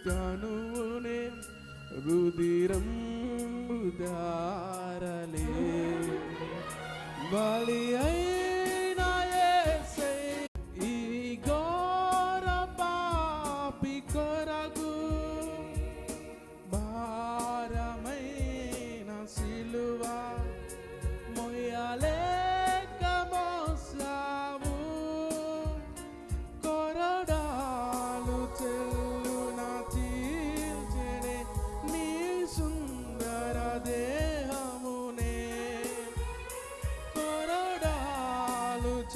స్థుతిస్తానునే రుదిరం ఉదారలే బాలియ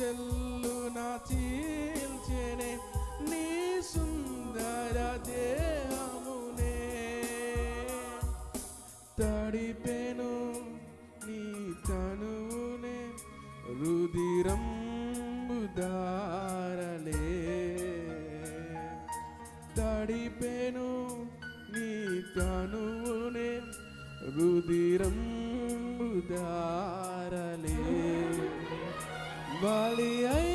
చెల్లు నా చీల్చెనే నీ సుందర దేహమునే. తడిపెను నీ తనువునే రుదిరం దారలే. తడిపెను నీ తనువునే రుదిరం దారలే. Bali ay